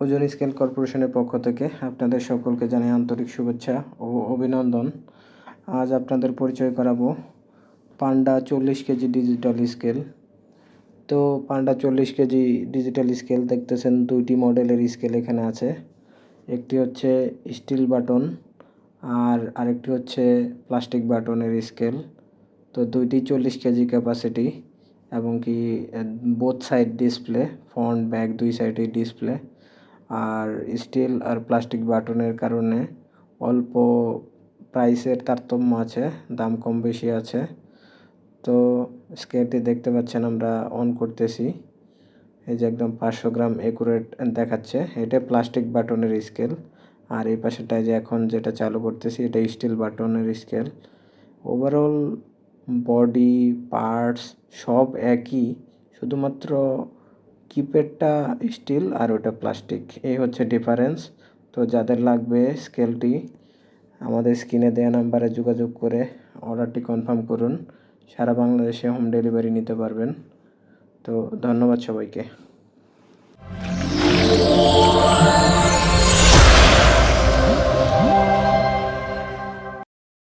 ওজন স্কেল কর্পোরেশনের পক্ষ থেকে আপনাদের সকলকে জানাই আন্তরিক শুভেচ্ছা ও অভিনন্দন। আজ আপনাদের পরিচয় করাবো পান্ডা চল্লিশ কেজি ডিজিটাল স্কেল। তো পান্ডা চল্লিশ কেজি ডিজিটাল স্কেল দেখতেছেন দুইটি মডেলের স্কেল এখানে আছে। একটি হচ্ছে স্টিল বাটন আর আরেকটি হচ্ছে প্লাস্টিক বাটনের স্কেল। তো দুইটি চল্লিশ কেজি ক্যাপাসিটি এবং কি both side display front back দুই সাইডে ডিসপ্লে আর স্টিল আর প্লাস্টিক বাটনের কারণে অল্প প্রাইসের তারতম্য আছে, দাম কম বেশি আছে। তো স্কেলটি দেখতে পাচ্ছেন আমরা অন করতেছি। এই যে একদম পাঁচশো গ্রাম একুরেট দেখাচ্ছে। এটা প্লাস্টিক বাটনের স্কেল আর এই পাশেটায় যে এখন যেটা চালু করতেছি, এটা স্টিল বাটনের স্কেল ওভারঅল বডি পার্টস সব একই। শুধুমাত্র কিপ্যাডটা স্টিল আর ওটা প্লাস্টিক এই হচ্ছে ডিফারেন্স তো যাদের লাগবে স্কেলটি আমাদের স্ক্রিনে দেওয়া নাম্বারে যোগাযোগ করে অর্ডারটি কনফার্ম করুন। সারা বাংলাদেশে হোম ডেলিভারি নিতে পারবেন। তো ধন্যবাদ সবাইকে।